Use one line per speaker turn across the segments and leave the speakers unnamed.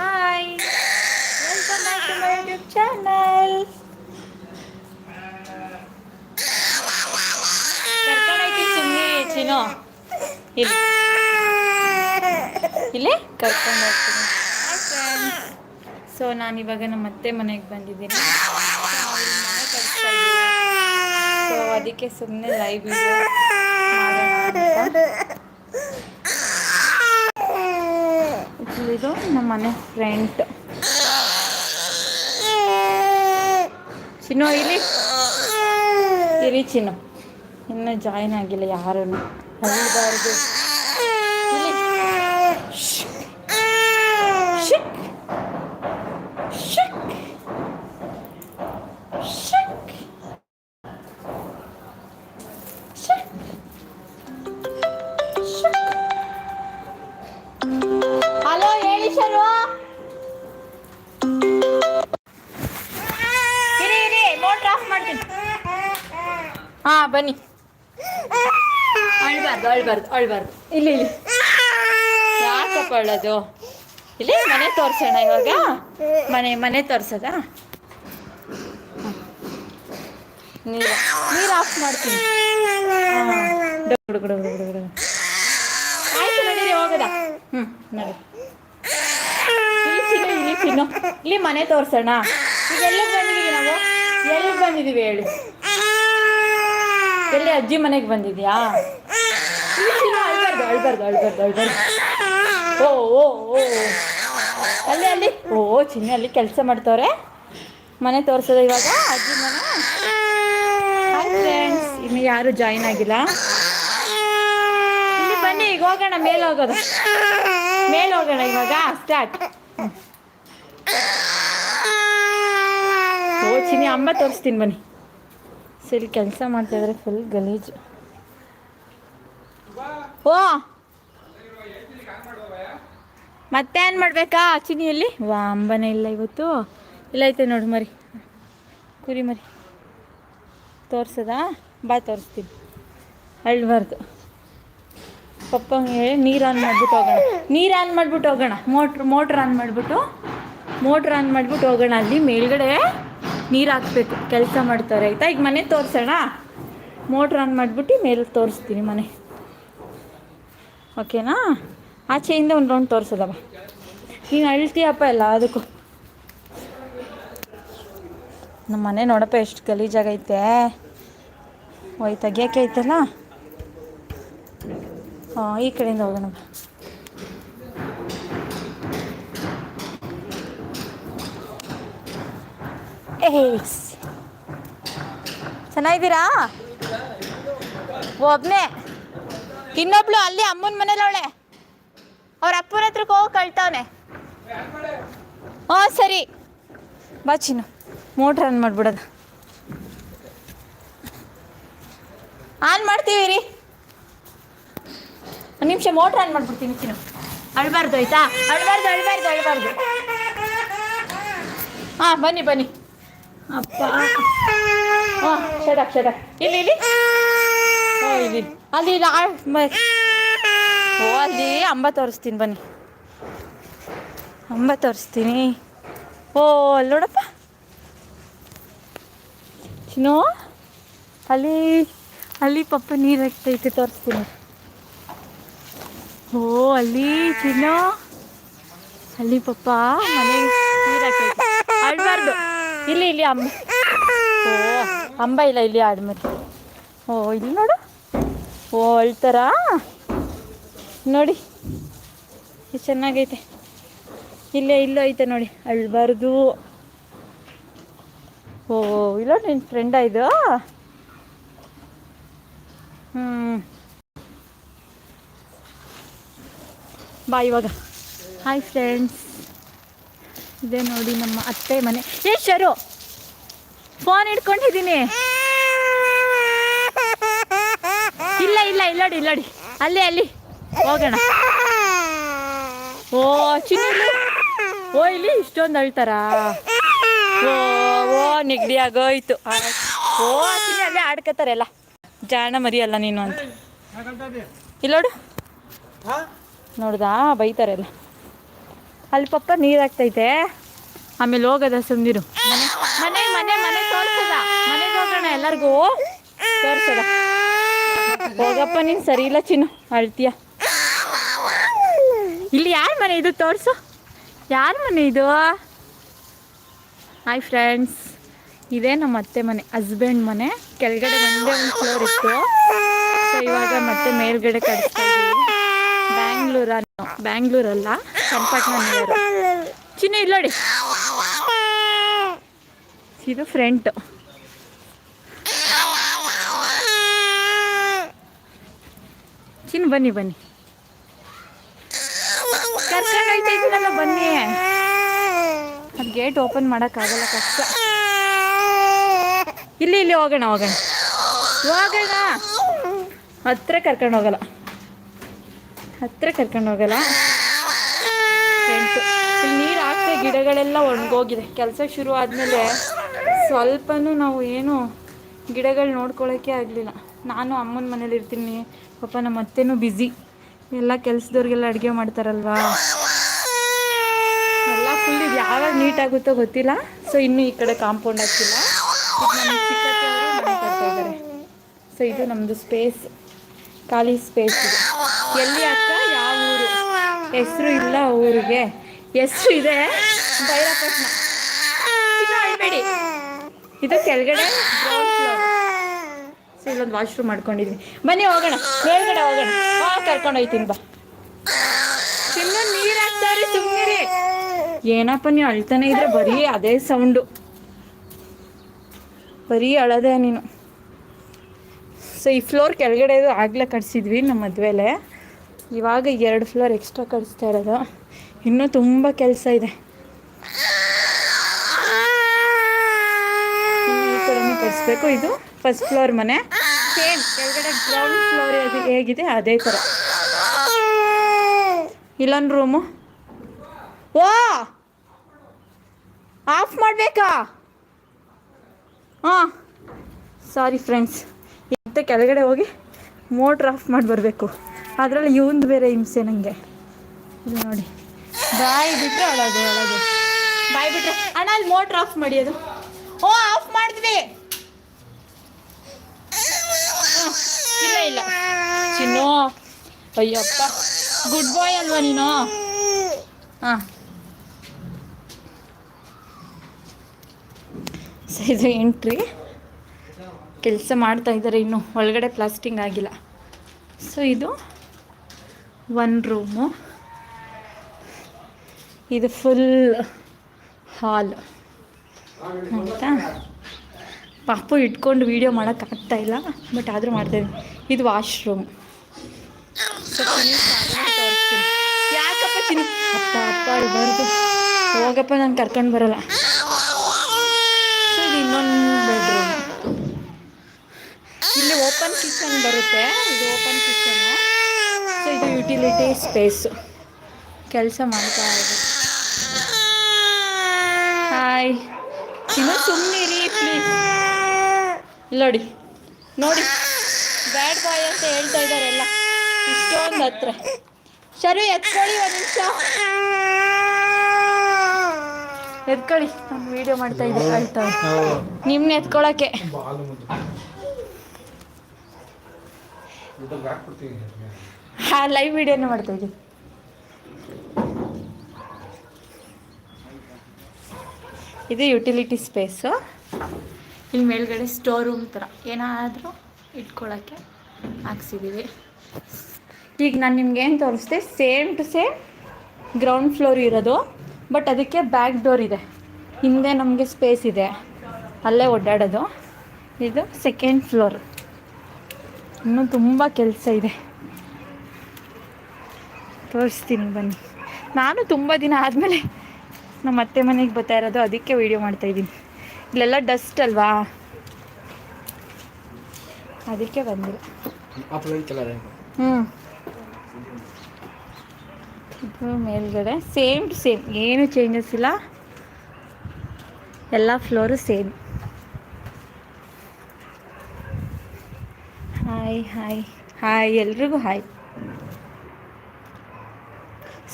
Hi welcome to my YouTube channel ಕರ್ಕೊಂಡೋಯ್ತಿ ಸುಮ್ಮನೆ ಚಿನ್ನು. ಇಲ್ಲಿ. ಇಲ್ಲಿ? ಕರ್ಕೊಂಡು ಹೋಗ್ತೀನಿ ಸೊ ನಾನು ಇವಾಗ ನಮ್ಮ ಅತ್ತೆ ಮನೆಗೆ ಬಂದಿದ್ದೀನಿ. ಸೊ ಅದಕ್ಕೆ ಸುಮ್ಮನೆ ಲೈವ್ ಇದು ನಮ್ಮ ಮನೆ ಫ್ರೆಂಟ್ ಚಿನ್ನು ಇಲ್ಲಿ. ಇರಿ ಚಿನ್ನು. ಇನ್ನೂ ಜಾಯಿನ್ ಆಗಿಲ್ಲ ಯಾರೂ ಅಲ್ಬಾರ್ದು ಅಳ್ಬಾರ್ದು ಇಲ್ಲಿ ಇಲ್ಲಿ. ಯಾಕಪ್ಪ ಅಳೋದು ಇಲ್ಲಿ ಮನೆ ತೋರಿಸೋಣ ಇವಾಗ. ಮನೆ ಮನೆ ತೋರಿಸೋದಾ? ನೀರು ನೀರು ಆಫ್ ಮಾಡ್ತೀನಿ. ಆಯ್ತು ಹೋಗದ? ಹ್ಞೂ ಇಲ್ಲಿ ಇಲ್ಲಿ ಮನೆ ತೋರಿಸೋಣ. ಈಗ ಎಲ್ಲಿಗೆ ಬಂದಿದ್ದೀವಿ ನಾವು? ಎಲ್ಲಿಗೆ ಬಂದಿದ್ದೀವಿ ಹೇಳಿ? ಎಲ್ಲಿ ಅಜ್ಜಿ ಮನೆಗೆ ಬಂದಿದ್ಯಾ ಅಳ್ಬಾರ್ದು ಅಳ್ಬಾರ್ದು ಅಳ್ಬಾರ್ದು ಓ ಓ ಓ ಅಲ್ಲಿ ಅಲ್ಲಿ. ಓ, ಚಿನ್ನಿ, ಅಲ್ಲಿ ಕೆಲಸ ಮಾಡ್ತವ್ರೆ. ಮನೆ ತೋರಿಸೋದು ಇವಾಗ, ಅಜ್ಜಿ ಮನೆ. ಹಾಯ್ ಫ್ರೆಂಡ್ಸ್ ಇನ್ನು ಯಾರು ಜಾಯಿನ್ ಆಗಿಲ್ಲ. ಇಲ್ಲಿ ಬನ್ನಿ, ಈಗ ಹೋಗೋಣ, ಮೇಲೆ ಹೋಗೋದು. ಮೇಲೆ ಹೋಗೋಣ ಇವಾಗ ಸ್ಟಾರ್ಟ್ ಓ, ಚಿನ್ನಿ, ಅಮ್ಮ ತೋರಿಸ್ತೀನಿ, ಬನ್ನಿ. ಸರಿ, ಕೆಲಸ ಮಾಡ್ತಾಯಿದ್ರೆ ಫುಲ್ ಗಲೀಜು. ಓ. ಮತ್ತೆ ಏನು ಮಾಡಬೇಕಾ ಚಿನಿಯಲ್ಲಿ ವಾ, ಅಂಬನೇ ಇಲ್ಲ ಇವತ್ತು. ಇಲ್ಲ ಐತೆ ನೋಡಿ, ಮರಿ. ಕುರಿ ಮರಿ. ತೋರ್ಸದಾ? ಬಾ, ತೋರಿಸ್ತೀನಿ. ಅಳ್ಬಾರ್ದು ಪಪ್ಪಂಗೆ ಹೇಳಿ, ನೀರು ಆನ್ ಮಾಡ್ಬಿಟ್ಟು ಹೋಗೋಣ. ನೀರು ಆನ್ ಮಾಡ್ಬಿಟ್ಟು ಹೋಗೋಣ. ಮೋಟ್ರ್ ಮೋಟ್ರ್ ಆನ್ ಮಾಡಿಬಿಟ್ಟು. ಮೋಟ್ರ್ ಆನ್ ಮಾಡಿಬಿಟ್ಟು ಹೋಗೋಣ ಅಲ್ಲಿ. ಮೇಲ್ಗಡೆ ನೀರು ಹಾಕ್ಬೇಕು. ಕೆಲಸ ಮಾಡ್ತಾರೆ. ಆಯಿತಾ? ಈಗ ಮನೆ ತೋರಿಸೋಣ? ಮೋಟ್ರ್ ಆನ್ ಮಾಡಿಬಿಟ್ಟು ಮೇಲೆ ತೋರಿಸ್ತೀನಿ ಮನೆ. ಓಕೆನಾ? ಆಚೆಯಿಂದ ಒಂದು ರೌಂಡ್ ತೋರಿಸೋದವ. ನೀನು ಅಳ್ತೀಯಪ್ಪ ಎಲ್ಲ, ಅದಕ್ಕೂ. ನಮ್ಮ ಮನೆ ನೋಡಪ್ಪ ಎಷ್ಟು ಗಲೀಜಾಗೈತೆ ಒಯ್ ತೆಗಿಯೋಕೆ ಐತಲ್ಲ? ಹಾಂ, ಈ ಕಡೆಯಿಂದ ಹೋಗೋಣ ಏಸ್. ಚೆನ್ನಾಗಿದ್ದೀರಾ? ಒಬ್ನೇ ಇನ್ನೊಬ್ಳು ಅಲ್ಲಿ ಅಮ್ಮನ ಮನೇಲಿ ಅವಳೆ ಅವ್ರ ಅಪ್ಪನ ಹತ್ರಕ್ಕೆ ಹೋಗಿ ಕಳ್ತಾವನೆ. ಹಾಂ, ಸರಿ. ಬಾ ಚಿನ್ನು. ಮೋಟ್ರ್ ಆನ್ ಮಾಡ್ಬಿಡೋದು ಆನ್ ಮಾಡ್ತೀವಿ ರೀ ಒಂದು ನಿಮಿಷ ಮೋಟ್ರ್ ಆನ್ ಮಾಡ್ಬಿಡ್ತೀನಿ ಚಿನ್ನು. ಅಳ್ಬಾರ್ದು, ಆಯ್ತಾ? ಅಳ್ಬಾರ್ದು ಅಳ್ಬಾರ್ದು ಅಳ್ಬಾರ್ದು. ಹಾಂ, ಬನ್ನಿ ಬನ್ನಿ. ಅಪ್ಪ ಹಾಂ ಶಡಕ್ ಶಡಕ್ ಇಲ್ಲಿ ಇಲ್ಲಿ. ಹಾಂ ಇಲ್ಲಿ. ಅಲ್ಲಿ ಓ, ಅಲ್ಲಿ ಅಂಬ ತೋರಿಸ್ತೀನಿ ಬನ್ನಿ. ಅಂಬ ತೋರಿಸ್ತೀನಿ. ಓ, ಅಲ್ಲಿ ನೋಡಪ್ಪ. ಚಿನೋ ಅಲ್ಲಿ ಅಲ್ಲಿ ಪಪ್ಪ ನೀರು ಹಾಕ್ತೈತೆ, ತೋರಿಸ್ತೀನಿ. ಓ, ಅಲ್ಲಿ ಚಿನ್ನೋ, ಅಲ್ಲಿ ಪಪ್ಪ ಮನೆ ನೀರು ಹಾಕೈತೆ ಆಡಬಾರ್ದು. ಇಲ್ಲಿ ಇಲ್ಲಿ ಅಂಬ ಓ, ಅಂಬ ಇಲ್ಲ, ಇಲ್ಲಿ ಆಡ್ಮರಿ ಓ, ಇಲ್ಲಿ ನೋಡು. ಓ ಅಳ್ತಾರಾ ನೋಡಿ ಚೆನ್ನಾಗೈತೆ. ಇಲ್ಲೇ, ಇಲ್ಲೋ ಐತೆ ನೋಡಿ ಅಳ್ಬಾರ್ದು ಓ, ಇಲ್ಲ ನಿನ್ನ ಫ್ರೆಂಡ ಇದು? ಹ್ಞೂ ಬಾ ಇವಾಗ. ಹಾಯ್ ಫ್ರೆಂಡ್ಸ್ ಇದೇ ನೋಡಿ ನಮ್ಮ ಅತ್ತೆ ಮನೆ. ಏ, ಶರು ಫೋನ್ ಇಟ್ಕೊಂಡಿದ್ದೀನಿ ಇಲ್ಲ ಇಲ್ಲ ಇಲ್ಲಡಿ ಇಲ್ಲಡಿ ಅಲ್ಲಿ ಅಲ್ಲಿ. ಹೋಗೋಣ. ಓ, ಚಿನ್ನ ಓ, ಇಲ್ಲಿ ಇಷ್ಟೊಂದು ಅಳ್ತಾರಾ? ಓ ಓ, ನೆಗಡಿ ಆಗೋಯ್ತು. ಓ, ಚಿನ್ನ ಅಲ್ಲೇ ಆಡ್ಕೋತಾರೆ ಎಲ್ಲ. ಜಾಣ ಮರಿಯಲ್ಲ ನೀನು ಅಂತ. ಇಲ್ಲೋಡು ನೋಡ್ದಾ? ಬೈತಾರೆಲ್ಲ ಅಲ್ಲಿ ಪಪ್ಪ ನೀರು ಆಗ್ತೈತೆ ಆಮೇಲೆ ಹೋಗದ ಸುಂದಿರು ಮನೆ ಮನೆ ಮನೆ ತೋರ್ಸದ. ಮನೆಗೆ ಹೋಗೋಣ ಎಲ್ಲರಿಗೂ. ತೋರ್ಸದ. ಹೋಗಪ್ಪ, ನೀನು ಸರಿ ಇಲ್ಲ ಚಿನ್ನು. ಅಳ್ತೀಯ? ಇಲ್ಲಿ ಯಾರ ಮನೆ ಇದು? ತೋರಿಸು. ಯಾರ ಮನೆ ಇದು? ಹಾಯ್ ಫ್ರೆಂಡ್ಸ್ ಇದೇ ನಮ್ಮ ಅತ್ತೆ ಮನೆ ಹಸ್ಬೆಂಡ್ ಮನೆ. ಕೆಳಗಡೆ ಒಂದೇ ಒಂದು ಫ್ಲೋರ್ ಇತ್ತು. ಇವಾಗ ಮತ್ತೆ ಮೇಲ್ಗಡೆ ಕಳಿಸ್ತಾ ಬ್ಯಾಂಗ್ಳೂರ ಬ್ಯಾಂಗ್ಳೂರಲ್ಲ ಚನ್ನಪಟ್ಟಣ ಚಿನ್ನ, ಇಲ್ಲೋಡಿ. ಇದು ಫ್ರಂಟ್ ಚಿನ್ನ ಬನ್ನಿ ಬನ್ನಿ. ಕರ್ಕೊಂಡು ಬನ್ನಿ. ಅದು ಗೇಟ್ ಓಪನ್ ಮಾಡೋಕ್ಕಾಗಲ್ಲ, ಕಷ್ಟ. ಇಲ್ಲಿ ಇಲ್ಲಿ ಹೋಗೋಣ ಹೋಗೋಣ. ಹೋಗೋಣ. ಹತ್ರ ಕರ್ಕೊಂಡು ಹೋಗಲ್ಲ. ಹತ್ರ ಕರ್ಕೊಂಡು ಹೋಗಲ್ಲ. ಇಲ್ಲಿ ನೀರು ಹಾಕ್ತಾ ಗಿಡಗಳೆಲ್ಲ ಒಣಗೋಗಿದೆ. ಕೆಲಸ ಶುರು ಆದಮೇಲೆ ಸ್ವಲ್ಪನೂ ನಾವು ಏನು ಗಿಡಗಳು ನೋಡ್ಕೊಳ್ಳೋಕ್ಕೆ ಆಗಲಿಲ್ಲ. ನಾನು ಅಮ್ಮನ ಮನೇಲಿ ಇರ್ತೀನಿ ಪಾಪ ನಮ್ಮ ಅತ್ತೆನೂ ಬ್ಯುಸಿ ಎಲ್ಲ ಕೆಲಸದವ್ರಿಗೆಲ್ಲ ಅಡುಗೆ ಮಾಡ್ತಾರಲ್ವಾ? ಎಲ್ಲ ಫುಲ್ ಇದು ಯಾವಾಗ ನೀಟಾಗುತ್ತೋ ಗೊತ್ತಿಲ್ಲ. ಸೊ ಇನ್ನೂ ಈ ಕಡೆ ಕಾಂಪೌಂಡ್ ಹಾಕಿಲ್ಲ ಇದ್ದಾರೆ. ಸೊ ಇದು ನಮ್ಮದು ಸ್ಪೇಸ್ ಖಾಲಿ ಸ್ಪೇಸ್ ಇದೆ. ಎಲ್ಲಿ ಅಕ್ಕ? ಯಾವ ಊರು? ಹೆಸರು ಇಲ್ಲ ಊರಿಗೆ. ಹೆಸರು ಇದೆ ಅಳ್ಬೇಡಿ ಇದು ಕೆಳಗಡೆ ಸೊ ಇಲ್ಲೊಂದು ವಾಶ್ರೂಮ್ ಮಾಡ್ಕೊಂಡಿದ್ವಿ ಬನ್ನಿ ಹೋಗೋಣ. ಮೇಲ್ಗಡೆ ಹೋಗೋಣ. ಹಾ ಕರ್ಕೊಂಡು ಹೋಯ್ತೀನಿ ಬಾ. ಚಿನ್ನ ನೀರು ಹಾಕ್ತಾರೆ ಸುಮ್ಮನೆ ಏನಪ್ಪ ನೀವು ಅಳ್ತಾನೆ ಇದ್ರೆ ಬರೀ ಅದೇ ಸೌಂಡು ಬರೀ ಅಳದೆ ನೀನು. ಸೊ ಈ ಫ್ಲೋರ್ ಕೆಳಗಡೆ ಆಗಲೇ ಕಟ್ಸಿದ್ವಿ ನಮ್ಮ ಮದುವೆಲೆ. ಇವಾಗ ಎರಡು ಫ್ಲೋರ್ ಎಕ್ಸ್ಟ್ರಾ ಕಟ್ಸ್ತಾ ಇರೋದು. ಇನ್ನೂ ತುಂಬ ಕೆಲಸ ಇದೆ ಇನ್ನು ಈ ಕಟ್ಸ್ಬೇಕು ಇದು ಫಸ್ಟ್ ಫ್ಲೋರ್ ಮನೆ. ಕೆಳಗಡೆ ಗ್ರೌಂಡ್ ಫ್ಲೋರ್ ಹೇಗಿದೆ, ಅದೇ ಥರ ಇಲ್ಲೊಂದು ರೂಮು ಓ! ಆಫ್ ಮಾಡಬೇಕಾ? ಹಾಂ. ಸಾರಿ ಫ್ರೆಂಡ್ಸ್ ಮತ್ತೆ ಕೆಳಗಡೆ ಹೋಗಿ ಮೋಟ್ರ್ ಆಫ್ ಮಾಡಿ ಬರಬೇಕು. ಅದರಲ್ಲಿ ಇವಂದು ಬೇರೆ ಹಿಂಸೆ ನನಗೆ ಇದು ನೋಡಿ. ಬಾಯಿ ಬಿಟ್ಟರೆ ಒಳಗೆ ಒಳಗೆ ಬಾಯಿ ಬಿಟ್ಟರೆ ಅಣ್ಣ, ಅಲ್ಲಿ ಮೋಟ್ರ್ ಆಫ್ ಮಾಡಿ ಅದು. ಓ ಆಫ್ ಮಾಡಿದ್ವಿ. ಇಲ್ಲ ಇಲ್ಲ. ಚಿನ್ನು, ಅಯ್ಯಪ್ಪ. ಗುಡ್ ಬಾಯ್ ಅಲ್ವಾ ನೀನು? ಹಾಂ. ಇದು ಎಂಟ್ರಿ ಕೆಲಸ ಮಾಡ್ತಾ ಇದ್ದಾರೆ ಇನ್ನು. ಒಳಗಡೆ ಪ್ಲಾಸ್ಟಿಂಗ್ ಆಗಿಲ್ಲ. ಸೊ ಇದು ಒನ್ ರೂಮು ಇದು ಫುಲ್ ಹಾಲ್ ಆಯಿತಾ? ಪಾಪು ಇಟ್ಕೊಂಡು ವೀಡಿಯೋ ಇಲ್ಲ ಬಟ್ ಆದರೂ ಮಾಡ್ತಾಯಿದ್ದೀನಿ ಇದು ವಾಶ್ರೂಮ್ ಯಾಕಪ್ಪ ತಿನ್ನು? ಅಪ್ಪ ಅಪ್ಪ ಹೋಗಪ್ಪ, ನಾನು ಕರ್ಕೊಂಡು ಬರಲ್ಲ. ಇದು ಇನ್ನೊಂದು ಬೆಡ್ರೂಮ್ ಇಲ್ಲಿ ಓಪನ್ ಕಿಚನ್ ಬರುತ್ತೆ. ಇದು ಓಪನ್ ಕಿಚನ್ ಸೊ ಇದು ಯುಟಿಲಿಟಿ ಸ್ಪೇಸು ಕೆಲಸ ಮಾಡ್ತಾ ಇದೆ ಹಾಯ್ ಇನ್ನು ಸುಮ್ಮನಿರಿ ಪ್ಲೀಸ್ ನೋಡಿ ನೋಡಿ ಬ್ಯಾಡ್ ಬಾಯ್ ಅಂತ ಹೇಳ್ತಾ ಇದ್ದಾರೆ ಎಲ್ಲ ಇಷ್ಟೊಂದು ಹತ್ರ. ಸರಿ ಎತ್ಕೊಳ್ಳಿ ಒಂದು ನಿಮಿಷ. ಎತ್ಕೊಳ್ಳಿ. ನಾನು ವಿಡಿಯೋ ಮಾಡ್ತಾ ಇದ್ದೆ, ಆಯ್ತಾ? ನಿಮ್ಮನ್ನ ಎತ್ಕೊಳ್ಳೋಕ್ಕೆ ಹಾಂ ಲೈವ್ ವಿಡಿಯೋನೇ ಮಾಡ್ತಾ ಇದ್ದೀವಿ ಇದು ಯುಟಿಲಿಟಿ ಸ್ಪೇಸು ಇಲ್ಲಿ ಮೇಲ್ಗಡೆ ಸ್ಟೋರ್ ರೂಮ್ ಥರ ಏನಾದರೂ ಇಟ್ಕೊಳ್ಳೋಕ್ಕೆ ಹಾಕ್ಸಿದ್ದೀವಿ ಈಗ ನಾನು ನಿಮ್ಗೆ ಏನು ತೋರಿಸ್ದೆ? Same to same ground floor ಇರೋದು ಬಟ್ ಅದಕ್ಕೆ ಬ್ಯಾಕ್ ಡೋರ್ ಇದೆ. ಹಿಂದೆ ನಮಗೆ ಸ್ಪೇಸ್ ಇದೆ. ಅಲ್ಲೇ ಓಡಾಡೋದು. ಇದು ಸೆಕೆಂಡ್ ಫ್ಲೋರ್ ಇನ್ನೂ ತುಂಬ ಕೆಲಸ ಇದೆ. ತೋರಿಸ್ತೀನಿ ಬನ್ನಿ. ನಾನು ತುಂಬ ದಿನ ಆದಮೇಲೆ ನಮ್ಮ ಅತ್ತೆ ಮನೆಗೆ ಬರ್ತಾ ಇರೋದು, ಅದಕ್ಕೆ ವೀಡಿಯೋ ಮಾಡ್ತಾಯಿದ್ದೀನಿ ಇಲ್ಲೆಲ್ಲ ಡಸ್ಟ್ ಅಲ್ವಾ? ಅದಕ್ಕೆ ಬಂದಿಲ್ಲ ಹ್ಞೂ ಮೇಲ್ಗಡೆ ಸೇಮ್ ಟು ಸೇಮ್ ಏನು ಚೇಂಜಸ್ ಇಲ್ಲ. ಎಲ್ಲ floor same hi hi hi ಎಲ್ರಿಗೂ ಹಾಯ್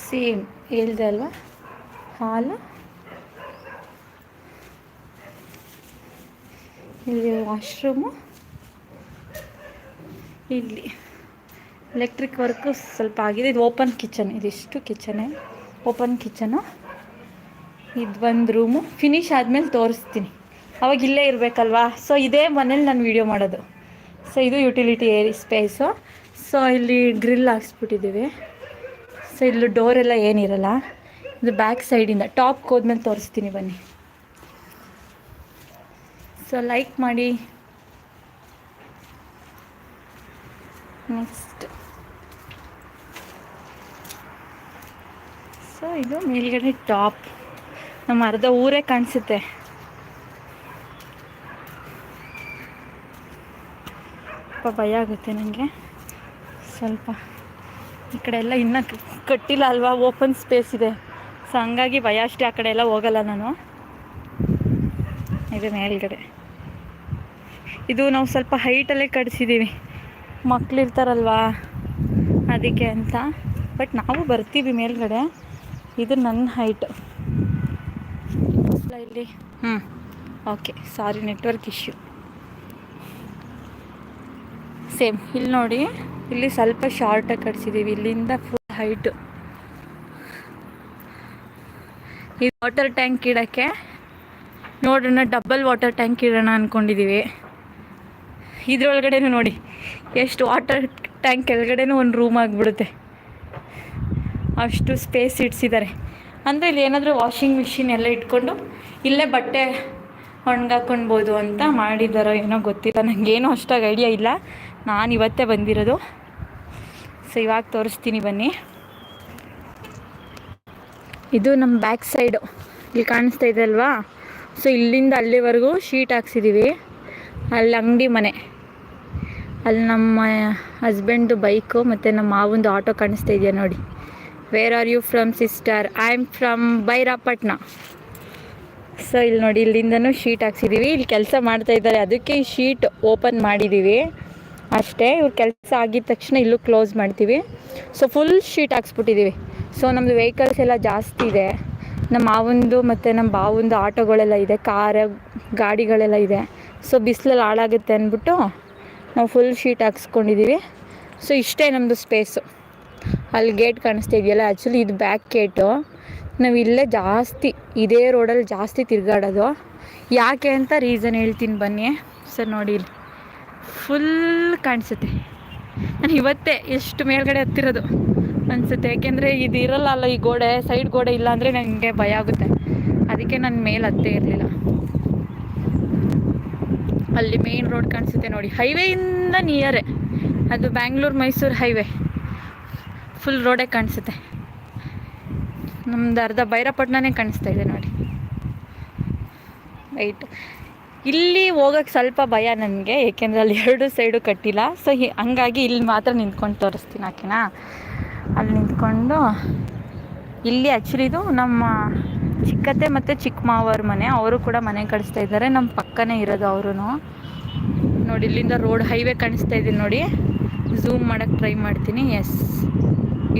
ಸೇಮ್ ಹೇಳ್ದೆ ಅಲ್ವಾ? ಹಾಲು ಇಲ್ಲಿ ವಾಶ್ರೂಮು ಇಲ್ಲಿ ಎಲೆಕ್ಟ್ರಿಕ್ ವರ್ಕು ಸ್ವಲ್ಪ ಆಗಿದೆ. ಇದು ಓಪನ್ ಕಿಚನ್ ಇದಿಷ್ಟು ಕಿಚನೇ ಓಪನ್ ಕಿಚನು ಇದು ಒಂದು ರೂಮು ಫಿನಿಶ್ ಆದಮೇಲೆ ತೋರಿಸ್ತೀನಿ. ಅವಾಗ ಇಲ್ಲೇ ಇರಬೇಕಲ್ವಾ? ಸೊ ಇದೇ ಮನೇಲಿ ನಾನು ವೀಡಿಯೋ ಮಾಡೋದು. ಸೊ ಇದು ಯುಟಿಲಿಟಿ ಏರಿ ಸ್ಪೇಸು ಸೊ ಇಲ್ಲಿ ಗ್ರಿಲ್ ಹಾಕ್ಸ್ಬಿಟ್ಟಿದ್ದೀವಿ ಸೊ ಇಲ್ಲಿ ಡೋರ್ ಎಲ್ಲ ಏನಿರಲ್ಲ. ಇದು ಬ್ಯಾಕ್ ಸೈಡಿಂದ ಟಾಪ್ಗೆ ಹೋದ್ಮೇಲೆ ತೋರಿಸ್ತೀನಿ ಬನ್ನಿ. ಸೊ ಲೈಕ್ ಮಾಡಿ. ನೆಕ್ಸ್ಟ್ ಸೊ ಇದು ಮೇಲ್ಗಡೆ ಟಾಪ್. ನಮ್ಮ ಅರ್ಧ ಊರೇ ಕಾಣಿಸುತ್ತೆ. ಸ್ವಲ್ಪ ಭಯ ಆಗುತ್ತೆ ನನಗೆ ಸ್ವಲ್ಪ. ಈ ಕಡೆ ಎಲ್ಲ ಇನ್ನೂ ಕಟ್ಟಿಲ್ಲ ಅಲ್ವಾ? ಓಪನ್ ಸ್ಪೇಸ್ ಇದೆ. ಸೊ ಹಂಗಾಗಿ ಭಯ ಅಷ್ಟೇ ಆ ಕಡೆ ಎಲ್ಲ ಹೋಗಲ್ಲ ನಾನು. ಇದು ಮೇಲ್ಗಡೆ. ಇದು ನಾವು ಸ್ವಲ್ಪ ಹೈಟಲ್ಲೇ ಕಟ್ಸಿದ್ದೀವಿ ಮಕ್ಕಳಿರ್ತಾರಲ್ವಾ ಅದಕ್ಕೆ ಅಂತ. ಬಟ್ ನಾವು ಬರ್ತೀವಿ ಮೇಲ್ಗಡೆ. ಇದು ನನ್ನ ಹೈಟ್ ಇಲ್ಲಿ ಹ್ಞೂ okay sorry network issue same ಇಲ್ಲಿ ನೋಡಿ, ಇಲ್ಲಿ ಸ್ವಲ್ಪ ಶಾರ್ಟಾಗಿ ಕಟ್ಸಿದ್ದೀವಿ ಇಲ್ಲಿಂದ ಫುಲ್ ಹೈಟು ಈ ವಾಟರ್ ಟ್ಯಾಂಕ್ ಇಡೋಕ್ಕೆ, ನೋಡೋಣ ಡಬಲ್ ವಾಟರ್ ಟ್ಯಾಂಕ್ ಇಡೋಣ ಅಂದ್ಕೊಂಡಿದ್ದೀವಿ ಇದ್ರೊಳಗಡೆನೂ ನೋಡಿ, ಎಷ್ಟು ವಾಟರ್ ಟ್ಯಾಂಕ್ ಕೆಳಗಡೆನೂ ಒಂದು ರೂಮ್ ಆಗಿಬಿಡುತ್ತೆ. ಅಷ್ಟು ಸ್ಪೇಸ್ ಇಡ್ಸಿದ್ದಾರೆ. ಅಂದರೆ ಇಲ್ಲಿ ಏನಾದರೂ ವಾಷಿಂಗ್ ಮಿಷಿನ್ ಎಲ್ಲ ಇಟ್ಕೊಂಡು ಇಲ್ಲೇ ಬಟ್ಟೆ ಒಣಗಾಕೊಳ್ಬೋದು ಅಂತ ಮಾಡಿದ್ದಾರೋ ಏನೋ ಗೊತ್ತಿಲ್ಲ. ನನಗೇನು ಅಷ್ಟಾಗಿ ಐಡಿಯಾ ಇಲ್ಲ. ನಾನು ಇವತ್ತೇ ಬಂದಿರೋದು. ಸೊ ಇವಾಗ ತೋರಿಸ್ತೀನಿ ಬನ್ನಿ. ಇದು ನಮ್ಮ ಬ್ಯಾಕ್ ಸೈಡು ಇಲ್ಲಿ ಕಾಣಿಸ್ತಾ ಇದೆ ಅಲ್ವಾ? ಸೊ ಇಲ್ಲಿಂದ ಅಲ್ಲಿವರೆಗೂ ಶೀಟ್ ಹಾಕ್ಸಿದ್ದೀವಿ ಅಲ್ಲಿ ಅಂಗಡಿ ಮನೆ. ಅಲ್ಲಿ ನಮ್ಮ ಹಸ್ಬೆಂಡ್ದು ಬೈಕು ಮತ್ತು ನಮ್ಮ ಮಾವಂದು ಆಟೋ ಕಾಣಿಸ್ತಾ ಇದೆಯಾ ನೋಡಿ. Where are you from sister I am from Byrapatna so ಇಲ್ಲಿ ನೋಡಿ, ಇಲ್ಲಿಂದನೂ ಶೀಟ್ ಹಾಕ್ಸಿದ್ದೀವಿ ಇಲ್ಲಿ ಕೆಲಸ ಮಾಡ್ತಾ ಇದ್ದಾರೆ. ಅದಕ್ಕೆ ಈ ಶೀಟ್ ಓಪನ್ ಮಾಡಿದ್ದೀವಿ ಅಷ್ಟೇ, ಇವ್ರ ಕೆಲಸ ಆಗಿದ ತಕ್ಷಣ ಇಲ್ಲೂ ಕ್ಲೋಸ್ ಮಾಡ್ತೀವಿ. ಸೊ ಫುಲ್ ಶೀಟ್ ಹಾಕ್ಸ್ಬಿಟ್ಟಿದ್ದೀವಿ ಸೊ ನಮ್ಮದು ವೆಹಿಕಲ್ಸ್ ಎಲ್ಲ ಜಾಸ್ತಿ ಇದೆ. ನಮ್ಮ ಮಾವಂದು ಮತ್ತು ನಮ್ಮ ಬಾವಂದು ಆಟೋಗಳೆಲ್ಲ ಇದೆ. ಕಾರ ಗಾಡಿಗಳೆಲ್ಲ ಇದೆ. ಸೊ ಬಿಸಿಲಲ್ಲಿ ಹಾಳಾಗುತ್ತೆ ಅಂದ್ಬಿಟ್ಟು ನಾವು ಫುಲ್ ಶೀಟ್ ಹಾಕ್ಸ್ಕೊಂಡಿದ್ದೀವಿ ಸೊ ಇಷ್ಟೇ ನಮ್ಮದು ಸ್ಪೇಸು ಅಲ್ಲಿ ಗೇಟ್ ಕಾಣಿಸ್ತಾ ಇದೆಯಲ್ಲ ಆ್ಯಕ್ಚುಲಿ ಇದು ಬ್ಯಾಕ್ ಗೇಟು ನಾವು ಇಲ್ಲೇ ಜಾಸ್ತಿ, ಇದೇ ರೋಡಲ್ಲಿ ಜಾಸ್ತಿ ತಿರುಗಾಡೋದು. ಯಾಕೆ ಅಂತ ರೀಸನ್ ಹೇಳ್ತೀನಿ ಬನ್ನಿ. ಸರ್ ನೋಡಿ ಇಲ್ಲಿ. ಫುಲ್ ಕಾಣಿಸುತ್ತೆ. ನಾನು ಇವತ್ತೇ ಎಷ್ಟು ಮೇಲ್ಗಡೆ ಹತ್ತಿರೋದು ಅನಿಸುತ್ತೆ. ಯಾಕೆಂದರೆ ಇದು ಇರಲ್ಲ ಅಲ್ಲ ಈ ಗೋಡೆ ಸೈಡ್ ಗೋಡೆ ಇಲ್ಲ ಅಂದರೆ ನನಗೆ ಭಯ ಆಗುತ್ತೆ. ಅದಕ್ಕೆ ನಾನು ಮೇಲೆ ಹತ್ತೇ ಇರಲಿಲ್ಲ. ಅಲ್ಲಿ ಮೇನ್ ರೋಡ್ ಕಾಣಿಸುತ್ತೆ ನೋಡಿ. ಹೈವೇಯಿಂದ ನಿಯರೆ ಅದು ಬ್ಯಾಂಗ್ಳೂರು ಮೈಸೂರು ಹೈವೇ ಫುಲ್ ರೋಡೇ ಕಾಣಿಸುತ್ತೆ. ನಮ್ದು ಅರ್ಧ ಭೈರಪಟ್ಟಣನೇ ಕಾಣಿಸ್ತಾ ಇದೆ ನೋಡಿ. ರೈಟ್ ಇಲ್ಲಿ ಹೋಗೋಕ್ಕೆ ಸ್ವಲ್ಪ ಭಯ ನನಗೆ ಏಕೆಂದರೆ ಅಲ್ಲಿ ಎರಡು ಸೈಡು ಕಟ್ಟಿಲ್ಲ. ಸೊ ಹಂಗಾಗಿ ಇಲ್ಲಿ ಮಾತ್ರ ನಿಂತ್ಕೊಂಡು ತೋರಿಸ್ತೀನಿ ಆಕೆನಾ ಅಲ್ಲಿ ನಿಂತ್ಕೊಂಡು, ಇಲ್ಲಿ ಆ್ಯಕ್ಚುಲಿ ಇದು ನಮ್ಮ ಚಿಕ್ಕತ್ತೆ ಮತ್ತು ಚಿಕ್ಕ ಮಾವವ್ರ ಮನೆ. ಅವರು ಕೂಡ ಮನೆ ಕಳಿಸ್ತಾ ಇದ್ದಾರೆ. ನಮ್ಮ ಪಕ್ಕನೇ ಇರೋದು ಅವರು ನೋಡಿ, ಇಲ್ಲಿಂದ ರೋಡ್ ಹೈವೇ ಕಾಣಿಸ್ತಾ ಇದೆ ನೋಡಿ. ಝೂಮ್ ಮಾಡೋಕ್ಕೆ ಟ್ರೈ ಮಾಡ್ತೀನಿ. ಎಸ್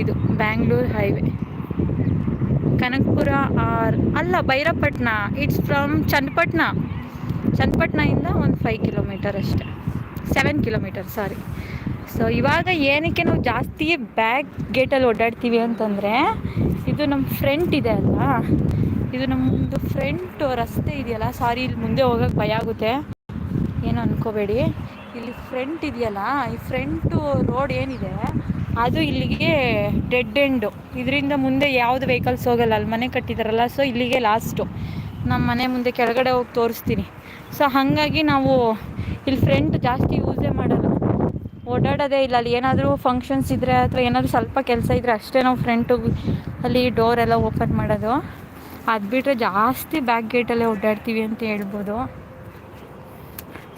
ಇದು ಬ್ಯಾಂಗ್ಳೂರು ಹೈವೇ. ಕನಕಪುರ ಆರ್, ಅಲ್ಲ ಭೈರಪಟ್ನ ಇಟ್ಸ್ ಫ್ರಮ್ ಚನ್ನಪಟ್ಟಣ ಚನ್ನಪಟ್ಟಣದಿಂದ ಒಂದು ಫೈವ್ ಕಿಲೋಮೀಟರ್ ಅಷ್ಟೆ. ಸೆವೆನ್ ಕಿಲೋಮೀಟರ್ ಸಾರಿ ಸೊ ಇವಾಗ ಏನಕ್ಕೆ ನಾವು ಜಾಸ್ತಿ ಬ್ಯಾಕ್ ಗೇಟಲ್ಲಿ ಓಡಾಡ್ತೀವಿ ಅಂತಂದರೆ, ಇದು ನಮ್ಮ ಫ್ರಂಟ್ ಇದೆ ಅಲ್ಲ ಇದು ನಮ್ಮದು ಫ್ರಂಟ್ ರಸ್ತೆ ಇದೆಯಲ್ಲ? ಸಾರಿ ಇಲ್ಲಿ ಮುಂದೆ ಹೋಗೋಕ್ಕೆ ಭಯ ಆಗುತ್ತೆ. ಏನು ಅನ್ಕೋಬೇಡಿ. ಇಲ್ಲಿ ಫ್ರಂಟ್ ಇದೆಯಲ್ಲ, ಈ ಫ್ರಂಟು ರೋಡ್ ಏನಿದೆ, ಅದು ಇಲ್ಲಿಗೆ ಡೆಡ್ ಎಂಡು ಇದರಿಂದ ಮುಂದೆ ಯಾವುದು ವೆಹಿಕಲ್ಸ್ ಹೋಗಲ್ಲ. ಅಲ್ಲಿ ಮನೆ ಕಟ್ಟಿದಾರಲ್ಲ ಸೊ ಇಲ್ಲಿಗೆ ಲಾಸ್ಟು ನಮ್ಮ ಮನೆ ಮುಂದೆ ಕೆಳಗಡೆ ಹೋಗಿ ತೋರಿಸ್ತೀನಿ. ಸೊ ಹಾಗಾಗಿ ನಾವು ಇಲ್ಲಿ ಫ್ರಂಟ್ ಜಾಸ್ತಿ ಯೂಸೇ ಮಾಡಲ್ಲ. ಓಡಾಡೋದೇ ಇಲ್ಲ. ಅಲ್ಲಿ ಏನಾದರೂ ಫಂಕ್ಷನ್ಸ್ ಇದ್ದರೆ ಅಥವಾ ಏನಾದರೂ ಸ್ವಲ್ಪ ಕೆಲಸ ಇದ್ದರೆ ಅಷ್ಟೇ ನಾವು ಫ್ರೆಂಟು ಅಲ್ಲಿ ಡೋರ್ ಎಲ್ಲ ಓಪನ್ ಮಾಡೋದು. ಅದು ಬಿಟ್ಟರೆ ಜಾಸ್ತಿ ಬ್ಯಾಕ್ ಗೇಟಲ್ಲೇ ಓಡಾಡ್ತೀವಿ ಅಂತ ಹೇಳ್ಬೋದು.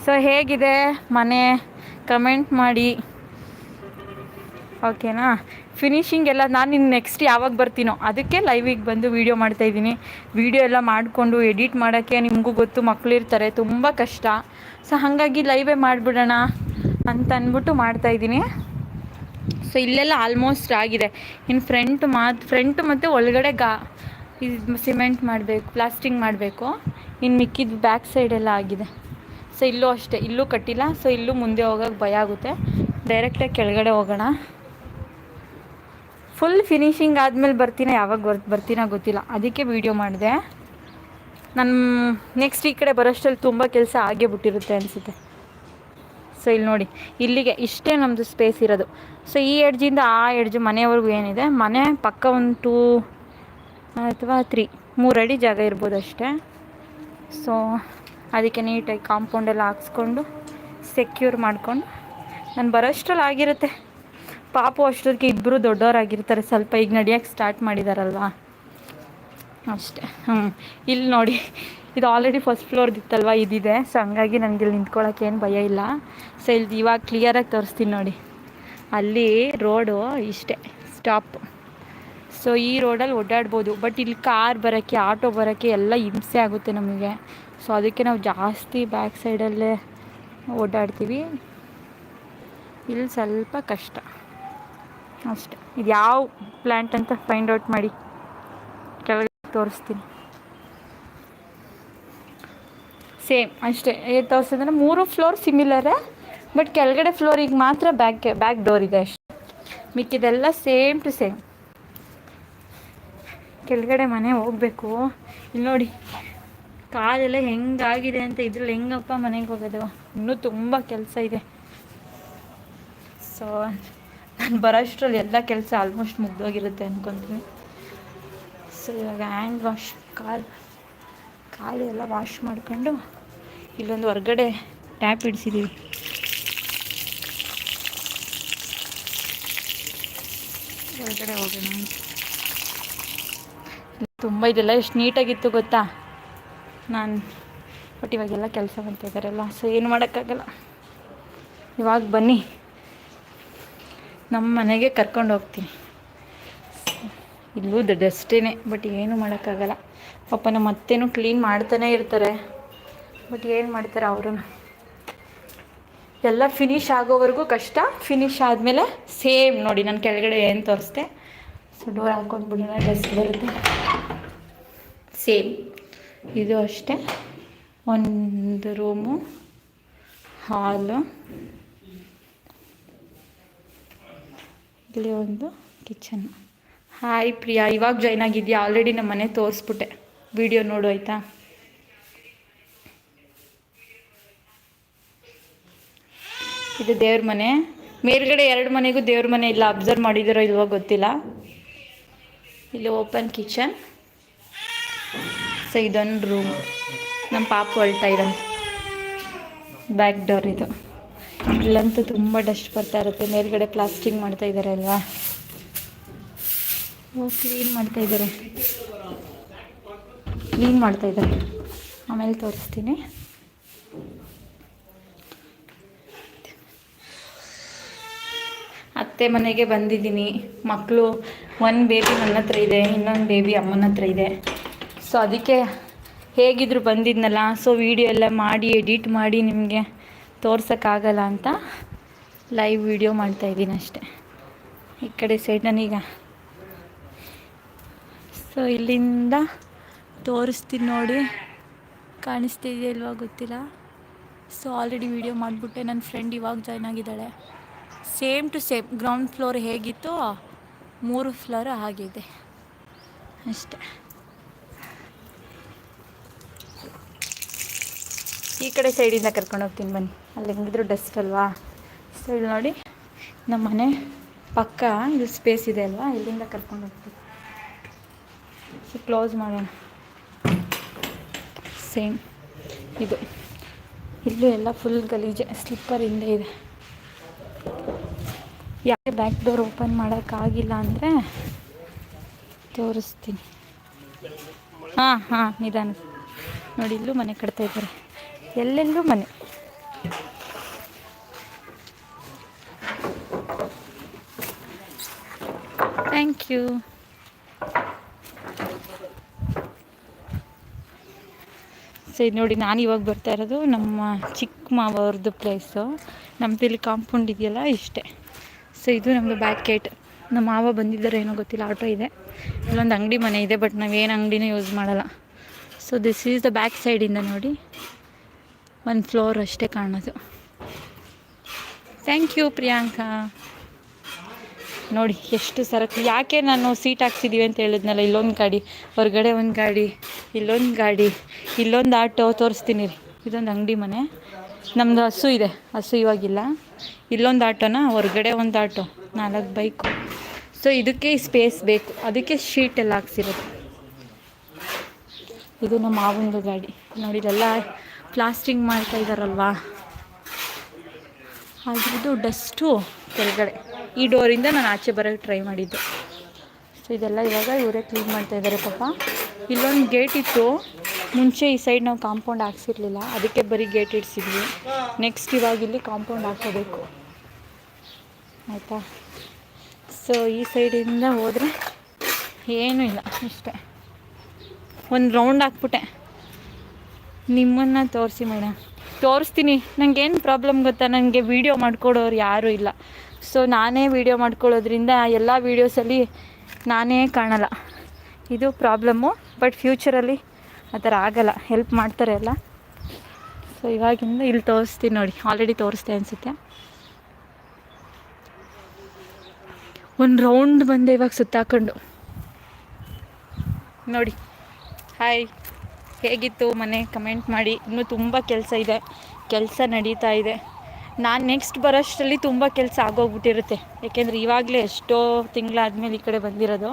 ಸೊ ಹೇಗಿದೆ ಮನೆ? ಕಮೆಂಟ್ ಮಾಡಿ. ಓಕೆನಾ ಫಿನಿಷಿಂಗ್ ಎಲ್ಲ ನಾನು ಇನ್ನು ನೆಕ್ಸ್ಟ್ ಯಾವಾಗ ಬರ್ತೀನೋ ಅದಕ್ಕೆ ಲೈವಿಗೆ ಬಂದು ವೀಡಿಯೋ ಮಾಡ್ತಾಯಿದ್ದೀನಿ ವೀಡಿಯೋ ಎಲ್ಲ ಮಾಡಿಕೊಂಡು ಎಡಿಟ್ ಮಾಡೋಕ್ಕೆ ನಿಮಗೂ ಗೊತ್ತು ಮಕ್ಕಳಿರ್ತಾರೆ ತುಂಬ ಕಷ್ಟ. ಸೊ ಹಾಗಾಗಿ ಲೈವೇ ಮಾಡಿಬಿಡೋಣ ಅಂತ ಅಂದ್ಬಿಟ್ಟು ಮಾಡ್ತಾಯಿದ್ದೀನಿ ಸೊ ಇಲ್ಲೆಲ್ಲ ಆಲ್ಮೋಸ್ಟ್ ಆಗಿದೆ. ಇನ್ನು ಫ್ರಂಟ್ ಮಾತು ಫ್ರಂಟ್ ಮತ್ತು ಒಳಗಡೆ ಗಾ ಇದು ಸಿಮೆಂಟ್ ಮಾಡಬೇಕು, ಪ್ಲಾಸ್ಟಿಂಗ್ ಮಾಡಬೇಕು. ಇನ್ನು ಮಿಕ್ಕಿದ ಬ್ಯಾಕ್ ಸೈಡ್ ಎಲ್ಲ ಆಗಿದೆ. ಸೊ ಇಲ್ಲೂ ಅಷ್ಟೇ, ಇಲ್ಲೂ ಕಟ್ಟಿಲ್ಲ. ಸೊ ಇಲ್ಲೂ ಮುಂದೆ ಹೋಗೋಕೆ ಭಯ ಆಗುತ್ತೆ. ಡೈರೆಕ್ಟಾಗಿ ಕೆಳಗಡೆ ಹೋಗೋಣ. ಫುಲ್ ಫಿನಿಶಿಂಗ್ ಆದಮೇಲೆ ಬರ್ತೀನ? ಯಾವಾಗ ಬರ್, ಬರ್ತೀನೋ ಗೊತ್ತಿಲ್ಲ. ಅದಕ್ಕೆ ವೀಡಿಯೋ ಮಾಡಿದೆ. ನಾನು ನೆಕ್ಸ್ಟ್ ಈ ಕಡೆ ಬರೋಷ್ಟಲ್ಲಿ ತುಂಬ ಕೆಲಸ ಆಗೇ ಬಿಟ್ಟಿರುತ್ತೆ ಅನಿಸುತ್ತೆ. ಸೊ ಇಲ್ಲಿ ನೋಡಿ, ಇಲ್ಲಿಗೆ ಇಷ್ಟೇ ನಮ್ಮದು ಸ್ಪೇಸ್ ಇರೋದು. ಸೊ ಈ ಎಡ್ಜಿಂದ ಆ ಎಡ್ಜು ಮನೆಯವರೆಗೂ ಏನಿದೆ? ಮನೆ ಪಕ್ಕ ಒಂದು ಟೂ ಅಥವಾ ತ್ರೀ. ಮೂರು ಅಡಿ ಜಾಗ ಇರ್ಬೋದು ಅಷ್ಟೇ. ಸೊ ಅದಕ್ಕೆ ನೀಟಾಗಿ ಕಾಂಪೌಂಡೆಲ್ಲ ಹಾಕ್ಸ್ಕೊಂಡು ಸೆಕ್ಯೂರ್ ಮಾಡಿಕೊಂಡು, ನಾನು ಬರೋಷ್ಟ್ರಲ್ಲಿ ಆಗಿರುತ್ತೆ. ಪಾಪು ಅಷ್ಟೊತ್ತಿಗೆ ಇಬ್ಬರು ದೊಡ್ಡವರಾಗಿರ್ತಾರೆ. ಸ್ವಲ್ಪ ಈಗ ನಡಿಯೋಕ್ಕೆ ಸ್ಟಾರ್ಟ್ ಮಾಡಿದಾರಲ್ವಾ? ಅಷ್ಟೇ. ಹ್ಞೂ ಇಲ್ಲಿ ನೋಡಿ, ಇದು ಆಲ್ರೆಡಿ ಫಸ್ಟ್ ಫ್ಲೋರ್ದಿತ್ತಲ್ವ ಇದಿದೆ. ಸೊ ಹಂಗಾಗಿ ನನಗೆ ಇಲ್ಲಿ ನಿಂತ್ಕೊಳ್ಳೋಕೆ ಏನು ಭಯ ಇಲ್ಲ. ಸೊ ಇಲ್ಲಿ ಇವಾಗ ಕ್ಲಿಯರಾಗಿ ತೋರಿಸ್ತೀನಿ ನೋಡಿ. ಅಲ್ಲಿ ರೋಡು ಇಷ್ಟೇ. ಸ್ಟಾಪ್ ಸೊ ಈ ರೋಡಲ್ಲಿ ಓಡಾಡ್ಬೋದು. ಬಟ್ ಇಲ್ಲಿ ಕಾರ್ ಬರೋಕ್ಕೆ ಆಟೋ ಬರೋಕ್ಕೆ ಎಲ್ಲ ಹಿಂಸೆ ಆಗುತ್ತೆ ನಮಗೆ. ಸೊ ಅದಕ್ಕೆ ನಾವು ಜಾಸ್ತಿ ಬ್ಯಾಕ್ ಸೈಡಲ್ಲೇ ಓಡಾಡ್ತೀವಿ. ಇಲ್ಲಿ ಸ್ವಲ್ಪ ಕಷ್ಟ. ಅಷ್ಟೆ. ಇದು ಯಾವ ಪ್ಲ್ಯಾಂಟ್ ಅಂತ ಫೈಂಡ್ ಔಟ್ ಮಾಡಿ. ಕೆಳಗೆ ತೋರಿಸ್ತೀನಿ. ಸೇಮ್ ಅಷ್ಟೇ. ತೋರಿಸಿದ್ರೆ ಮೂರು ಫ್ಲೋರ್ ಸಿಮಿಲರೇ ಬಟ್ ಕೆಳಗಡೆ ಫ್ಲೋರಿಗೆ ಮಾತ್ರ ಬ್ಯಾಕ್ ಬ್ಯಾಕ್ ಡೋರ್ ಇದೆ ಅಷ್ಟೆ. ಮಿಕ್ಕಿದೆಲ್ಲ ಸೇಮ್ ಟು ಸೇಮ್ ಕೆಳಗಡೆ ಮನೆ ಹೋಗಬೇಕು. ಇಲ್ಲಿ ನೋಡಿ, ಕಾಲೆಲ್ಲ ಹೆಂಗಾಗಿದೆ ಅಂತ ಇದ್ರಲ್ಲಿ ಹೆಂಗಪ್ಪ ಮನೆಗೆ ಹೋಗೋದು. ಇನ್ನೂ ತುಂಬ ಕೆಲಸ ಇದೆ. ಸೊ ನಾನು ಬರೋಷ್ಟರಲ್ಲಿ ಎಲ್ಲ ಕೆಲಸ ಆಲ್ಮೋಸ್ಟ್ ಮುಗ್ದೋಗಿರುತ್ತೆ ಅಂದ್ಕೊತೀನಿ ಸೊ ಇವಾಗ ಹ್ಯಾಂಡ್ ವಾಶ್ ಕಾಲು ಕಾಲು ಎಲ್ಲ ವಾಶ್ ಮಾಡಿಕೊಂಡು ಇಲ್ಲೊಂದು ಹೊರ್ಗಡೆ ಟ್ಯಾಪ್ ಇಡಿಸಿದ್ದೀವಿ ಹೊರಗಡೆ ಹೋಗೋಣ. ತುಂಬ ಇದೆಲ್ಲ ಎಷ್ಟು ನೀಟಾಗಿತ್ತು ಗೊತ್ತಾ? ನಾನು ಬಟ್ ಇವಾಗೆಲ್ಲ ಕೆಲಸ ಮಾಡ್ತಾ ಸೊ ಏನು ಮಾಡೋಕ್ಕಾಗಲ್ಲ. ಇವಾಗ ಬನ್ನಿ. ನಮ್ಮ ಮನೆಗೆ ಕರ್ಕೊಂಡು ಹೋಗ್ತೀನಿ. ಇಲ್ಲೂ ಡಸ್ಟೇ ಬಟ್ ಏನು ಮಾಡೋಕ್ಕಾಗಲ್ಲ. ಪಾಪ ನಮ್ಮ ಅತ್ತೇನು ಕ್ಲೀನ್ ಮಾಡ್ತಾನೆ ಇರ್ತಾರೆ. ಬಟ್ ಏನು ಮಾಡ್ತಾರೆ ಅವರು ಎಲ್ಲ ಫಿನಿಶ್ ಆಗೋವರೆಗೂ ಕಷ್ಟ ಫಿನಿಶ್ ಆದಮೇಲೆ ಸೇಮ್ ನೋಡಿ, ನಾನು ಕೆಳಗಡೆ ಏನು ತೋರಿಸ್ದೆ? ಸೊ ಡೋರ್ ಹಾಕೊಂಡ್ಬಿಡೋಣ ಡಸ್ಟ್ ಬರುತ್ತೆ. ಸೇಮ್ ಇದು ಅಷ್ಟೇ. ಒಂದು ರೂಮು, ಹಾಲು. ಇಲ್ಲಿ ಒಂದು ಕಿಚನ್. ಹಾಯ್ ಪ್ರಿಯಾ, ಇವಾಗ ಜಾಯ್ನ್ ಆಗಿದೆಯಾ? ಆಲ್ರೆಡಿ ನಮ್ಮ ಮನೆ ತೋರಿಸ್ಬಿಟ್ಟೆ. ವಿಡಿಯೋ ನೋಡು ಆಯಿತಾ? ಇದು ದೇವ್ರ ಮನೆ. ಮೇಲ್ಗಡೆ ಎರಡು ಮನೆಗೂ ದೇವ್ರ ಮನೆ ಇಲ್ಲ. ಅಬ್ಸರ್ವ್ ಮಾಡಿದಿರೋ ಇಲ್ವೋ ಗೊತ್ತಿಲ್ಲ. ಇಲ್ಲಿ ಓಪನ್ ಕಿಚನ್ ಸೊ ಇದೊಂದು ರೂಮ್ ನಮ್ಮ ಪಾಪು ಅಳ್ತಾ ಇದ್ದಾನೆ. ಬ್ಯಾಕ್ ಡೋರ್ ಇದು. ಇಲ್ಲಂತೂ ತುಂಬ ಡಸ್ಟ್ ಬರ್ತಾ ಇರುತ್ತೆ. ಮೇಲ್ಗಡೆ ಪ್ಲಾಸ್ಟಿಂಗ್ ಮಾಡ್ತಾ ಇದ್ದಾರೆ ಅಲ್ವಾ? ಕ್ಲೀನ್ ಮಾಡ್ತಾ ಇದ್ದಾರೆ ಕ್ಲೀನ್ ಮಾಡ್ತಾ ಇದ್ದಾರೆ ಆಮೇಲೆ ತೋರಿಸ್ತೀನಿ. ಅತ್ತೆ ಮನೆಗೆ ಬಂದಿದ್ದೀನಿ. ಮಕ್ಕಳು ಒಂದು ಬೇಬಿ ನನ್ನ ಹತ್ರ ಇದೆ, ಇನ್ನೊಂದು ಬೇಬಿ ಅಮ್ಮನ ಹತ್ರ ಇದೆ. ಸೊ ಅದಕ್ಕೆ ಹೇಗಿದ್ರು ಬಂದಿದ್ನಲ್ಲ ಸೊ ವಿಡಿಯೋ ಎಲ್ಲ ಮಾಡಿ ಎಡಿಟ್ ಮಾಡಿ ನಿಮಗೆ ತೋರ್ಸೋಕ್ಕಾಗಲ್ಲ ಅಂತ ಲೈವ್ ವಿಡಿಯೋ ಮಾಡ್ತಾಯಿದ್ದೀನಿ ಅಷ್ಟೆ. ಈ ಕಡೆ ಸೈಡ್ ನನೀಗ ಸೊ ಇಲ್ಲಿಂದ ತೋರಿಸ್ತೀನಿ ನೋಡಿ. ಕಾಣಿಸ್ತಿದೆಯಾ ಇಲ್ವಾ ಗೊತ್ತಿಲ್ಲ. ಸೊ ಆಲ್ರೆಡಿ ವಿಡಿಯೋ ಮಾಡಿಬಿಟ್ಟೆ. ನನ್ನ ಫ್ರೆಂಡ್ ಇವಾಗ ಜಾಯ್ನ್ ಆಗಿದ್ದಾಳೆ. Same to same ground floor ಹೇಗಿತ್ತು ಮೂರು ಫ್ಲೋರ್ ಆಗಿದೆ ಅಷ್ಟೆ. ಈ ಕಡೆ ಸೈಡಿಂದ ಕರ್ಕೊಂಡು ಹೋಗ್ತೀನಿ ಬನ್ನಿ. ಅಲ್ಲಿ ಹೆಂಗಿದ್ರು ಡಸ್ಟ್ ಅಲ್ವಾ? ಸೊ ಇಲ್ಲಿ ನೋಡಿ, ನಮ್ಮ ಮನೆ ಪಕ್ಕ ಇಲ್ಲಿ ಸ್ಪೇಸ್ ಇದೆ ಅಲ್ವಾ? ಇಲ್ಲಿಂದ ಕರ್ಕೊಂಡು ಹೋಗ್ತೀನಿ. ಸೊ ಕ್ಲೋಸ್ ಮಾಡೋಣ. ಸೇಮ್ ಇದು. ಇಲ್ಲೂ ಎಲ್ಲ ಫುಲ್ ಗಲೀಜೆ ಸ್ಲಿಪ್ಪರ್ ಹಿಂದೆ ಇದೆ. ಯಾಕೆ ಬ್ಯಾಕ್ ಡೋರ್ ಓಪನ್ ಮಾಡೋಕ್ಕಾಗಿಲ್ಲ ಅಂದರೆ ತೋರಿಸ್ತೀನಿ. ಹಾಂ ಹಾಂ ನಿಧಾನ ನೋಡಿ, ಇಲ್ಲೂ ಮನೆ ಕಟ್ತಾ ಇದ್ದಾರೆ. ಎಲ್ಲೆಲ್ಲೂ ಮನೆ. ಥ್ಯಾಂಕ್ ಯು ಸರಿ, ನೋಡಿ, ನಾನು ಇವಾಗ ಬರ್ತಾ ಇರೋದು ನಮ್ಮ ಚಿಕ್ಕ ಮಾವ ಅವ್ರದ್ದು ಪ್ಲೇಸು ನಮ್ಮದು ಇಲ್ಲಿ ಕಾಂಪೌಂಡ್ ಇದೆಯಲ್ಲ, ಇಷ್ಟೇ. ಸೊ ಇದು ನಮ್ಮದು ಬ್ಯಾಕ್ ಗೇಟ್ ನಮ್ಮ ಮಾವ ಬಂದಿದ್ದಾರೆ, ಏನೋ ಗೊತ್ತಿಲ್ಲ ಆಟೋ ಇದೆ. ಇಲ್ಲೊಂದು ಅಂಗಡಿ ಮನೆ ಇದೆ ಬಟ್ ನಾವೇನು ಅಂಗಡಿನೂ ಯೂಸ್ ಮಾಡಲ್ಲ. So this is the back ಸೈಡಿಂದ ನೋಡಿ. ಒಂದು ಫ್ಲೋರ್ ಅಷ್ಟೇ ಕಾಣೋದು. Thank you Priyanka. ನೋಡಿ, ಎಷ್ಟು ಸರಕು. ಯಾಕೆ ನಾನು ಸೀಟ್ ಹಾಕ್ಸಿದ್ದೀವಿ ಅಂತ ಹೇಳಿದ್ನಲ್ಲ, ಇಲ್ಲೊಂದು ಗಾಡಿ, ಹೊರಗಡೆ ಒಂದು ಗಾಡಿ, ಇಲ್ಲೊಂದು ಗಾಡಿ, ಇಲ್ಲೊಂದು ಆಟೋ ತೋರಿಸ್ತೀನಿ ರೀ. ಇದೊಂದು ಅಂಗಡಿ ಮನೆ. ನಮ್ಮದು ಹಸು ಇದೆ, ಹಸು ಇವಾಗಿಲ್ಲ. ಇಲ್ಲೊಂದು ಆಟೋನ, ಹೊರಗಡೆ ಒಂದು ಆಟೋ, ನಾಲ್ಕು ಬೈಕು. ಸೊ ಇದಕ್ಕೆ ಸ್ಪೇಸ್ ಬೇಕು. ಅದಕ್ಕೆ ಶೀಟ್ ಎಲ್ಲ ಹಾಕ್ಸಿರೋದು. ಇದು ನಮ್ಮ ಮಾವಿನ ಗಾಡಿ. ನೋಡಿ, ಇದೆಲ್ಲ ಪ್ಲಾಸ್ಟಿಂಗ್ ಮಾಡ್ತಾ ಇದ್ದಾರಲ್ವಾ ಆಗಿರೋದು ಡಸ್ಟು ಕೆಳಗಡೆ. ಈ ಡೋರಿಂದ ನಾನು ಆಚೆ ಬರೋಕ್ಕೆ ಟ್ರೈ ಮಾಡಿದ್ದು. ಸೊ ಇದೆಲ್ಲ ಇವಾಗ ಇವರೇ ಕ್ಲೀನ್ ಮಾಡ್ತಾ ಇದ್ದಾರೆ ಪಾಪ. ಇಲ್ಲೊಂದು ಗೇಟ್ ಇತ್ತು. ಮುಂಚೆ ಈ ಸೈಡ್ ನಾವು ಕಾಂಪೌಂಡ್ ಹಾಕ್ಸಿರ್ಲಿಲ್ಲ. ಅದಕ್ಕೆ ಬರೀ ಗೇಟ್ ಇಡ್ಸಿದ್ವಿ. ನೆಕ್ಸ್ಟ್ ಇವಾಗ ಇಲ್ಲಿ ಕಾಂಪೌಂಡ್ ಹಾಕೋಬೇಕು ಆಯಿತಾ? ಸೊ ಈ ಸೈಡಿಂದ ಹೋದರೆ ಏನೂ ಇಲ್ಲ, ಅಷ್ಟೇ. ಒಂದು ರೌಂಡ್ ಹಾಕ್ಬಿಟ್ಟೆ. ನಿಮ್ಮನ್ನು ತೋರಿಸಿ ಮೇಡಮ್. ತೋರಿಸ್ತೀನಿ. ನನಗೇನು ಪ್ರಾಬ್ಲಮ್ ಗೊತ್ತಾ? ನನಗೆ ವೀಡಿಯೋ ಮಾಡ್ಕೊಡೋರು ಯಾರೂ ಇಲ್ಲ. ಸೊ ನಾನೇ ವೀಡಿಯೋ ಮಾಡ್ಕೊಳ್ಳೋದ್ರಿಂದ ಎಲ್ಲ ವೀಡಿಯೋಸಲ್ಲಿ ನಾನೇ ಕಾಣಲ್ಲ. ಇದು ಪ್ರಾಬ್ಲಮ್ಮು ಬಟ್ ಫ್ಯೂಚರಲ್ಲಿ ಆ ಥರ ಆಗಲ್ಲ. ಹೆಲ್ಪ್ ಮಾಡ್ತಾರೆ ಎಲ್ಲ. ಸೊ ಇವಾಗಿಂದ ಇಲ್ಲಿ ತೋರಿಸ್ತೀನಿ ನೋಡಿ. ಆಲ್ರೆಡಿ ತೋರಿಸ್ದೆ ಅನಿಸುತ್ತೆ. ಒಂದು ರೌಂಡ್ ಬಂದೆ ಇವಾಗ ಸುತ್ತಾಕೊಂಡು. ನೋಡಿ. ಹಾಯ್ ಹೇಗಿತ್ತು ಮನೆ ಕಮೆಂಟ್ ಮಾಡಿ. ಇನ್ನೂ ತುಂಬ ಕೆಲಸ ಇದೆ. ಕೆಲಸ ನಡೀತಾ ಇದೆ. ನಾನು ನೆಕ್ಸ್ಟ್ ಬರೋಷ್ಟರಲ್ಲಿ ತುಂಬ ಕೆಲಸ ಆಗೋಗ್ಬಿಟ್ಟಿರುತ್ತೆ. ಯಾಕೆಂದರೆ ಇವಾಗಲೇ ಎಷ್ಟೋ ತಿಂಗಳಾದಮೇಲೆ ಈ ಕಡೆ ಬಂದಿರೋದು.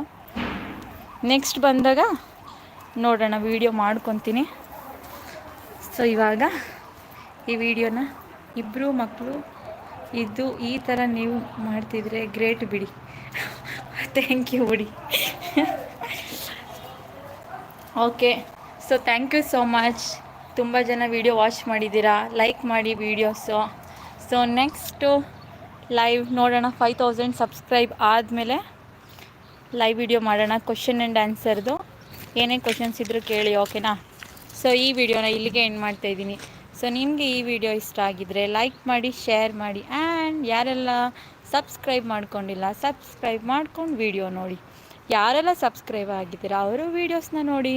ನೆಕ್ಸ್ಟ್ ಬಂದಾಗ ನೋಡೋಣ ವೀಡಿಯೋ ಮಾಡ್ಕೊತೀನಿ. ಸೊ ಇವಾಗ ಈ ವಿಡಿಯೋನ ಇಬ್ಬರು ಮಕ್ಕಳು ಇದ್ದು ಈ ಥರ ನೀವು ಮಾಡ್ತಿದ್ರೆ ಗ್ರೇಟ್ ಬಿಡಿ. ಥ್ಯಾಂಕ್ ಯು ಬಿಡಿ. Okay so thank you so much ತುಂಬ ಜನ ವೀಡಿಯೋ ವಾಚ್ ಮಾಡಿದ್ದೀರಾ? ಲೈಕ್ ಮಾಡಿ ವೀಡಿಯೋಸು ಸೊ ನೆಕ್ಸ್ಟು ಲೈವ್ ನೋಡೋಣ. ಫೈವ್ ತೌಸಂಡ್ ಸಬ್ಸ್ಕ್ರೈಬ್ ಆದಮೇಲೆ ಲೈವ್ ವಿಡಿಯೋ ಮಾಡೋಣ. ಕ್ವಶನ್ ಆ್ಯಂಡ್ ಆನ್ಸರ್ದು ಏನೇ ಕ್ವಶನ್ಸ್ ಇದ್ದರೂ ಕೇಳಿ ಓಕೆನಾ ಸೊ ಈ ವಿಡಿಯೋನ ಇಲ್ಲಿಗೆ ಎಂಡ್ ಮಾಡ್ತಾ ಇದ್ದೀನಿ. ಸೊ ನಿಮಗೆ ಈ ವಿಡಿಯೋ ಇಷ್ಟ ಆಗಿದರೆ ಲೈಕ್ ಮಾಡಿ ಶೇರ್ ಮಾಡಿ ಆ್ಯಂಡ್ ಯಾರೆಲ್ಲ ಸಬ್ಸ್ಕ್ರೈಬ್ ಮಾಡ್ಕೊಂಡಿಲ್ಲ ಸಬ್ಸ್ಕ್ರೈಬ್ ಮಾಡ್ಕೊಂಡು ವಿಡಿಯೋ ನೋಡಿ. ಯಾರೆಲ್ಲ ಸಬ್ಸ್ಕ್ರೈಬ್ ಆಗಿದ್ದೀರಾ, ಅವರು ವೀಡಿಯೋಸ್ನ ನೋಡಿ.